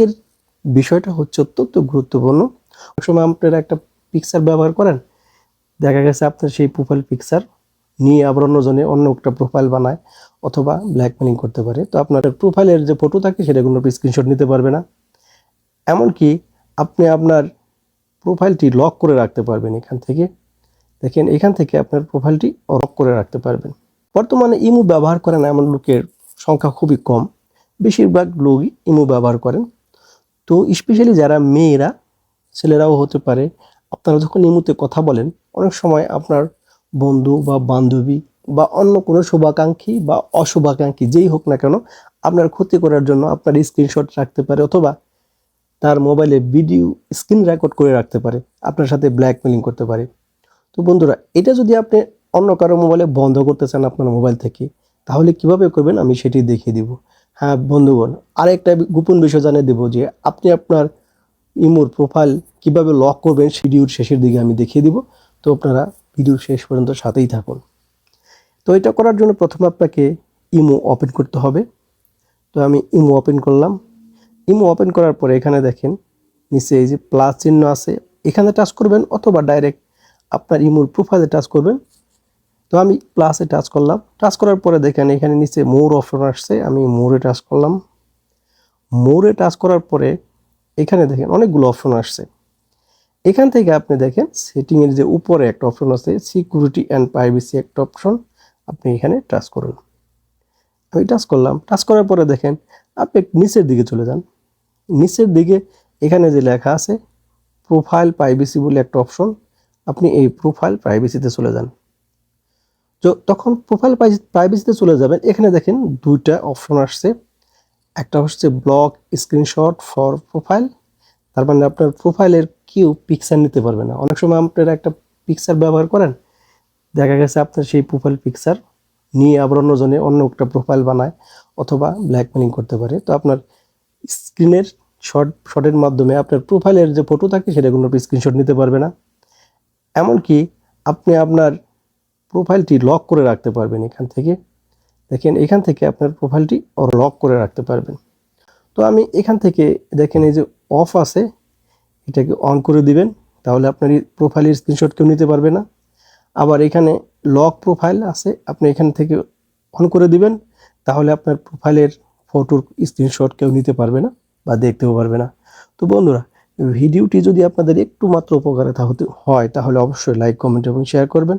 আজকের বিষয়টা হচ্ছে অত্যন্ত গুরুত্বপূর্ণ। সময় আপনারা একটা পিকচার ব্যবহার করেন, দেখা গেছে আপনার সেই প্রোফাইল পিকচার নিয়ে আবার অন্যজনে অন্য একটা প্রোফাইল বানায় অথবা ব্ল্যাকমেলিং করতে পারে। তো আপনার প্রোফাইলের যে ফটো থাকে সেটা কোনো স্ক্রিনশট নিতে পারবে না। এমনকি আপনি আপনার প্রোফাইলটি লক করে রাখতে পারবেন এখান থেকে। দেখেন, এখান থেকে আপনার প্রোফাইলটি লক করে রাখতে পারবেন। বর্তমানে ইমো ব্যবহার করেন এমন লোকের সংখ্যা খুবই কম। বেশিরভাগ লোকই ইমো ব্যবহার করেন। তো স্পেশালি যারা মেয়েরা, ছেলেরাও হতে পারে, আপনারা যখন ইমুতে কথা বলেন, অনেক সময় আপনার বন্ধু বা বান্ধবী বা অন্য কোনো শুভাকাঙ্ক্ষী বা অশুভাকাঙ্ক্ষী, যেই হোক না কেন, আপনার ক্ষতি করার জন্য আপনার স্ক্রিনশট রাখতে পারে অথবা তার মোবাইলে ভিডিও স্ক্রিন রেকর্ড করে রাখতে পারে, আপনার সাথে ব্ল্যাকমেলিং করতে পারে। তো বন্ধুরা, এটা যদি আপনি অন্য কারও মোবাইলে বন্ধ করতে চান আপনার মোবাইল থেকে, তাহলে কীভাবে করবেন আমি সেটি দেখিয়ে দিব। হ্যাঁ বন্ধুগণ, আরেকটা গোপন বিষয় জানিয়ে দেবো যে আপনি আপনার ইমোর প্রোফাইল কীভাবে লক করবেন ভিডিওর শেষের দিকে আমি দেখিয়ে দিব। তো আপনারা ভিডিওর শেষ পর্যন্ত সাথেই থাকুন। তো এটা করার জন্য প্রথমে আপনাকে ইমো ওপেন করতে হবে। তো আমি ইমো ওপেন করলাম। ইমো ওপেন করার পরে এখানে দেখেন, নিচে এই যে প্লাস চিহ্ন আছে, এখানে টাচ করবেন অথবা ডাইরেক্ট আপনার ইমোর প্রোফাইলে টাচ করবেন। তো আমি প্লাসে টাচ করলাম। টাচ করার পরে দেখেন এখানে নিচে মোর অপশন আসছে। আমি মোরে টাচ করলাম। মোরে টাচ করার পরে এখানে দেখেন অনেকগুলো অপশন আসছে। এখান থেকে আপনি দেখেন সেটিংয়ের যে উপরে একটা অপশন আছে সিকিউরিটি অ্যান্ড প্রাইভেসি একটা অপশন আপনি এখানে টাচ করুন। আমি টাচ করলাম। টাচ করার পরে দেখেন আপনি নিচের দিকে চলে যান। নিচের দিকে এখানে যে লেখা আছে প্রোফাইল প্রাইভেসি বলে একটা অপশন আপনি এই প্রোফাইল প্রাইভেসিতে চলে যান। তখন প্রোফাইল প্রাইভেসিতে চলে যাবেন। এখানে দেখেন দুইটা অপশন আসছে। একটা হচ্ছে ব্লক স্ক্রিনশট ফর প্রোফাইল তার মানে আপনার প্রোফাইলের কেউ পিকচার নিতে পারবে না। অনেক সময় আপনারা একটা পিকচার ব্যবহার করেন, দেখা গেছে আপনার সেই প্রোফাইল পিকচার নিয়ে আবার অন্যজনে অন্য একটা প্রোফাইল বানায় অথবা ব্ল্যাকমেলিং করতে পারে। তো আপনার স্ক্রিনের শর্ট শটের মাধ্যমে আপনার প্রোফাইলের যে ফটো থাকে, সেটা কোনো স্ক্রিনশট নিতে পারবে না। এমনকি আপনি আপনার প্রোফাইলটি লক করে রাখতে পারবেন এখান থেকে। দেখেন, এখান থেকে আপনার প্রোফাইলটি লক করে রাখতে পারবেন। তো আমি এখান থেকে দেখেন, এই যে অফ আছে, এটাকে অন করে দিবেন, তাহলে আপনার এই প্রোফাইলের স্ক্রিনশট কেউ নিতে পারবে না। আবার এখানে লক প্রোফাইল আছে, আপনি এখান থেকে অন করে দিবেন, তাহলে আপনার প্রোফাইলের ফটোর স্ক্রিনশট কেউ নিতে পারবে না বা দেখতেও পারবে না। তো বন্ধুরা, ভিডিওটি যদি আপনাদের একটু মাত্র উপকারে হতে হয়, তাহলে অবশ্যই লাইক কমেন্ট এবং শেয়ার করবেন।